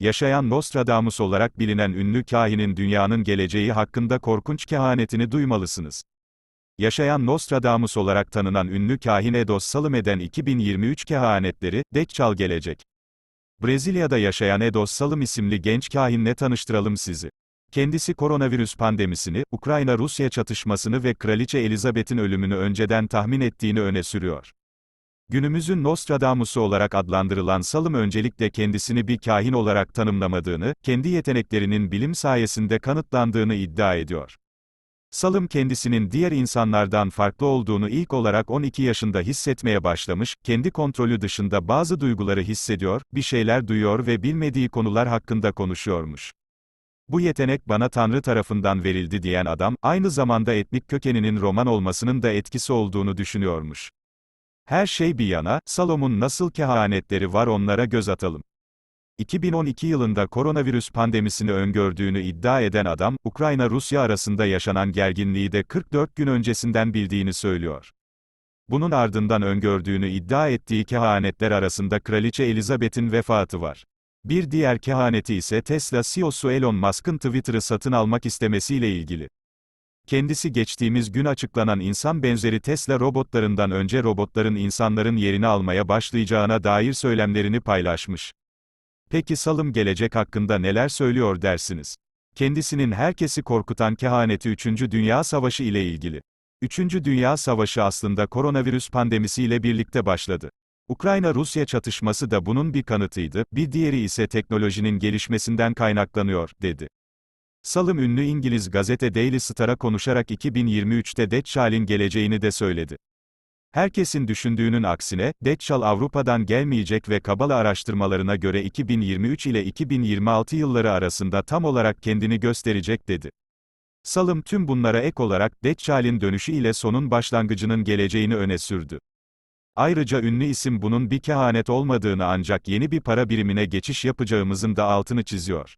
Yaşayan Nostradamus olarak bilinen ünlü kahinin dünyanın geleceği hakkında korkunç kehanetini duymalısınız. Yaşayan Nostradamus olarak tanınan ünlü kahin Edos Salim'den 2023 kehanetleri, Deccal gelecek. Brezilya'da yaşayan Edos Salim isimli genç kahinle tanıştıralım sizi. Kendisi koronavirüs pandemisini, Ukrayna-Rusya çatışmasını ve Kraliçe Elizabeth'in ölümünü önceden tahmin ettiğini öne sürüyor. Günümüzün Nostradamus'u olarak adlandırılan Salim öncelikle kendisini bir kahin olarak tanımlamadığını, kendi yeteneklerinin bilim sayesinde kanıtlandığını iddia ediyor. Salim kendisinin diğer insanlardan farklı olduğunu ilk olarak 12 yaşında hissetmeye başlamış, kendi kontrolü dışında bazı duyguları hissediyor, bir şeyler duyuyor ve bilmediği konular hakkında konuşuyormuş. Bu yetenek bana Tanrı tarafından verildi diyen adam, aynı zamanda etnik kökeninin Roman olmasının da etkisi olduğunu düşünüyormuş. Her şey bir yana, Salom'un nasıl kehanetleri var onlara göz atalım. 2012 yılında koronavirüs pandemisini öngördüğünü iddia eden adam, Ukrayna-Rusya arasında yaşanan gerginliği de 44 gün öncesinden bildiğini söylüyor. Bunun ardından öngördüğünü iddia ettiği kehanetler arasında Kraliçe Elizabeth'in vefatı var. Bir diğer kehaneti ise Tesla CEO'su Elon Musk'ın Twitter'ı satın almak istemesiyle ilgili. Kendisi geçtiğimiz gün açıklanan insan benzeri Tesla robotlarından önce robotların insanların yerini almaya başlayacağına dair söylemlerini paylaşmış. Peki Salım gelecek hakkında neler söylüyor dersiniz? Kendisinin herkesi korkutan kehaneti 3. Dünya Savaşı ile ilgili. 3. Dünya Savaşı aslında koronavirüs pandemisiyle birlikte başladı. Ukrayna-Rusya çatışması da bunun bir kanıtıydı, bir diğeri ise teknolojinin gelişmesinden kaynaklanıyor, dedi. Salım ünlü İngiliz gazete Daily Star'a konuşarak 2023'te Deccal'in geleceğini de söyledi. Herkesin düşündüğünün aksine, Deccal Avrupa'dan gelmeyecek ve Kabala araştırmalarına göre 2023 ile 2026 yılları arasında tam olarak kendini gösterecek dedi. Salım tüm bunlara ek olarak, Deccal'in dönüşü ile sonun başlangıcının geleceğini öne sürdü. Ayrıca ünlü isim bunun bir kehanet olmadığını ancak yeni bir para birimine geçiş yapacağımızın da altını çiziyor.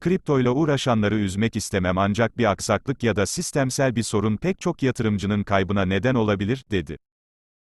Kriptoyla uğraşanları üzmek istemem ancak bir aksaklık ya da sistemsel bir sorun pek çok yatırımcının kaybına neden olabilir, dedi.